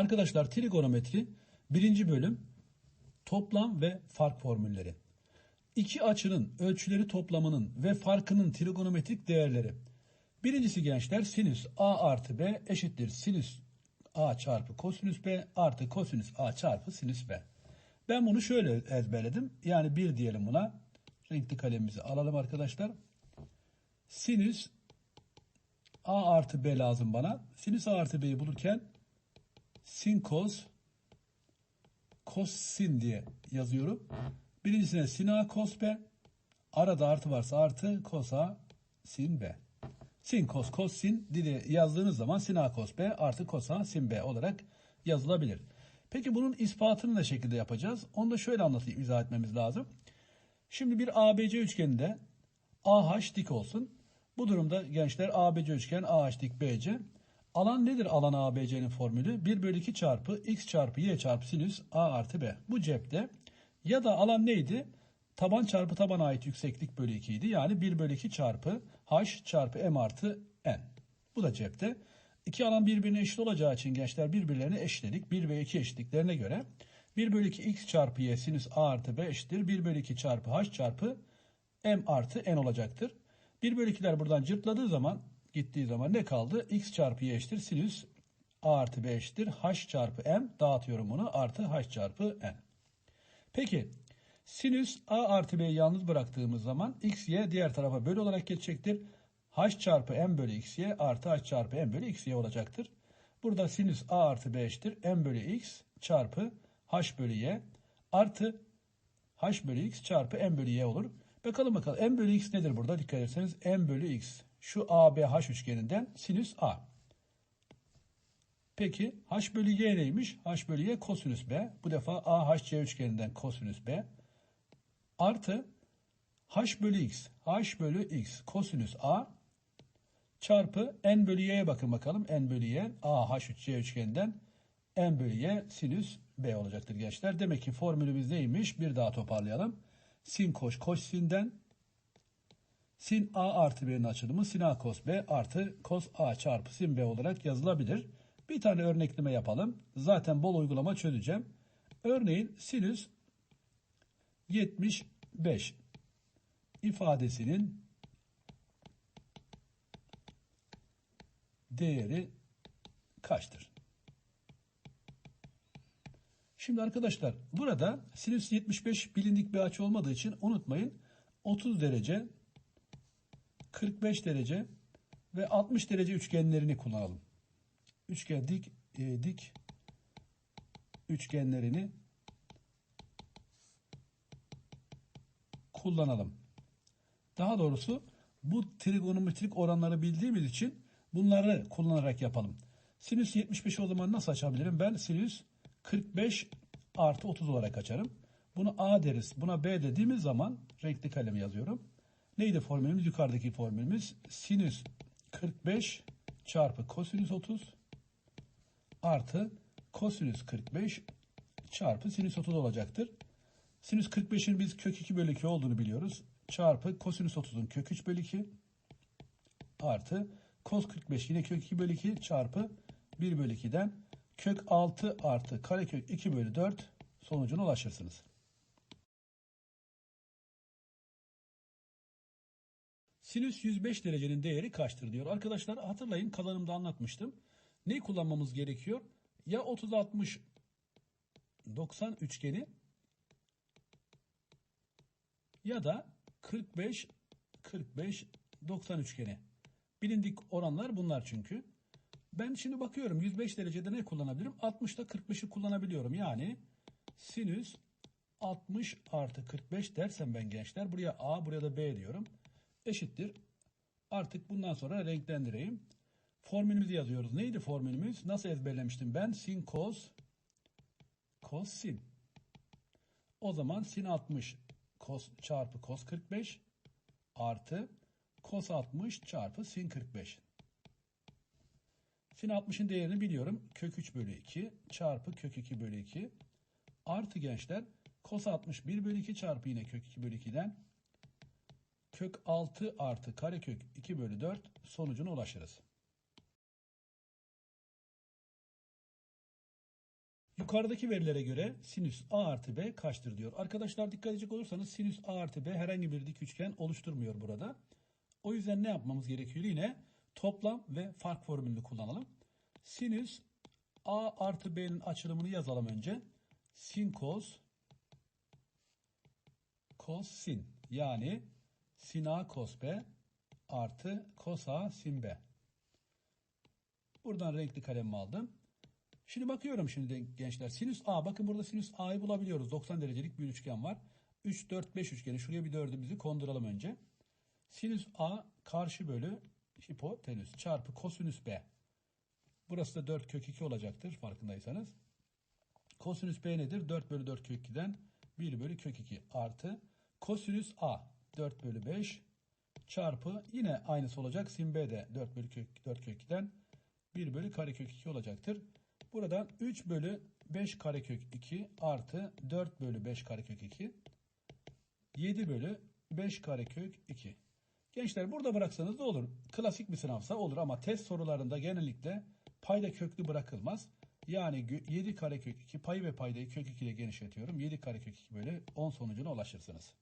Arkadaşlar trigonometri birinci bölüm toplam ve fark formülleri. İki açının ölçüleri toplamının ve farkının trigonometrik değerleri. Birincisi gençler sinüs a artı b eşittir sinüs a çarpı kosinüs b artı kosinüs a çarpı sinüs b. Ben bunu şöyle ezberledim. Yani bir diyelim buna. Renkli kalemimizi alalım arkadaşlar. Sinüs a artı b lazım bana. Sinüs a artı b'yi bulurken sin cos cos sin diye yazıyorum. Birincisine sin a cos b. Arada artı varsa artı cos a sin b. Sin cos cos sin diye yazdığınız zaman sin a cos b artı cos a sin b olarak yazılabilir. Peki bunun ispatını ne şekilde yapacağız? Onu da şöyle anlatayım, izah etmemiz lazım. Şimdi bir ABC üçgeninde AH dik olsun. Bu durumda gençler ABC üçgen AH dik BC. Alan nedir alan ABC'nin formülü? 1 bölü 2 çarpı x çarpı y çarpı sinüs A artı B. Bu cepte. Ya da alan neydi? Taban çarpı taban ait yükseklik bölü 2 idi. Yani 1 bölü 2 çarpı h çarpı m artı n. Bu da cepte. İki alan birbirine eşit olacağı için gençler birbirlerine eşitledik. 1 ve 2 eşitliklerine göre 1 bölü 2 x çarpı y sinüs a artı b eşittir. 1 bölü 2 çarpı h çarpı m artı n olacaktır. 1 bölü 2'ler buradan cırtladığı zaman gittiği zaman ne kaldı? x çarpı y eşittir. Sinüs a artı b eşittir. h çarpı m dağıtıyorum bunu artı h çarpı n. Peki sinüs a artı b'yi yalnız bıraktığımız zaman x y diğer tarafa bölü olarak geçecektir. h çarpı m bölü x y artı h çarpı m bölü x y olacaktır. Burada sinüs a artı b eşittir. m bölü x çarpı h bölü y artı h bölü x çarpı m bölü y olur. Bakalım bakalım m bölü x nedir burada? Dikkat ederseniz m bölü x. Şu ABH üçgeninden sinüs a. Peki h bölü y neymiş? h bölü y kosinüs b. Bu defa AHC üçgeninden kosinüs b. Artı h bölü x. h bölü x kosinüs a çarpı n bölü y'ye bakın bakalım. n bölü y AH3C üçgeninden n bölü y sinüs b olacaktır gençler. Demek ki formülümüz neymiş? Bir daha toparlayalım. Sin koş koş sinden sin a artı b'nin açılımı sin a cos b artı cos a çarpı sin b olarak yazılabilir. Bir tane örnekleme yapalım. Zaten bol uygulama çözeceğim. Örneğin sinüs 75 ifadesinin değeri kaçtır? Şimdi arkadaşlar burada sinüs 75 bilindik bir açı olmadığı için unutmayın 30 derece 45 derece ve 60 derece üçgenlerini kullanalım. Üçgen dik e, dik üçgenlerini kullanalım. Daha doğrusu bu trigonometrik oranları bildiğimiz için bunları kullanarak yapalım. Sinüs 75 o zaman nasıl açabilirim? Ben sinüs 45 artı 30 olarak açarım. Bunu A deriz. Buna B dediğimiz zaman renkli kalem yazıyorum. Neydi formülümüz? Yukarıdaki formülümüz sinüs 45 çarpı kosinüs 30 artı kosinüs 45 çarpı sinüs 30 olacaktır. Sinüs 45'in biz kök 2 bölü 2 olduğunu biliyoruz. Çarpı kosinüs 30'un kök 3 bölü 2 artı kos 45 yine kök 2 bölü 2 çarpı 1 bölü 2'den kök 6 artı karekök 2 bölü 4 sonucuna ulaşırsınız. Sinüs 105 derecenin değeri kaçtır diyor. Arkadaşlar hatırlayın kazanımda anlatmıştım. Neyi kullanmamız gerekiyor? Ya 30 60 90 üçgeni ya da 45 45 90 üçgeni. Bilindik oranlar bunlar çünkü. Ben şimdi bakıyorum 105 derecede ne kullanabilirim? 60'da 45'i kullanabiliyorum. Yani sinüs 60 artı 45 dersem ben gençler buraya A buraya da B diyorum. Eşittir. Artık bundan sonra renklendireyim. Formülümüzü yazıyoruz. Neydi formülümüz? Nasıl ezberlemiştim ben? Sin cos cos sin. O zaman sin 60 cos çarpı cos 45 artı cos 60 çarpı sin 45. Sin 60'ın değerini biliyorum. Kök 3 bölü 2 çarpı kök 2 bölü 2 artı gençler cos 60 1 bölü 2 çarpı yine kök 2 bölü 2'den kök 6 artı karekök 2 bölü 4 sonucuna ulaşırız. Yukarıdaki verilere göre sinüs a artı b kaçtır diyor. Arkadaşlar dikkat edecek olursanız sinüs a artı b herhangi bir dik üçgen oluşturmuyor burada. O yüzden ne yapmamız gerekiyor? Yine toplam ve fark formülünü kullanalım. Sinüs a artı b'nin açılımını yazalım önce. Sin cos cos sin yani sin a cos b artı cos a sin b. Buradan renkli kalemimi aldım. Şimdi bakıyorum şimdi gençler. Sinüs A. Bakın burada sinüs A'yı bulabiliyoruz. 90 derecelik bir üçgen var. 3, 4, 5 üçgeni. Şuraya bir dördümüzü konduralım önce. Sinüs A karşı bölü hipotenüs çarpı kosinüs B. Burası da 4 kök 2 olacaktır farkındaysanız. Kosinüs B nedir? 4 bölü 4 kök 2'den 1 bölü kök 2 artı kosinüs A 4 bölü 5 çarpı yine aynısı olacak. Sin B de 4 bölü kök, 4 kök 2'den 1 bölü karekök 2 olacaktır. Buradan 3 bölü 5 karekök 2 artı 4 bölü 5 karekök 2 7 bölü 5 karekök 2. Gençler burada bıraksanız da olur. Klasik bir sınavsa olur ama test sorularında genellikle payda köklü bırakılmaz. Yani 7 karekök 2 payı ve paydayı kök 2 ile genişletiyorum. 7 karekök 2 bölü 10 sonucuna ulaşırsınız.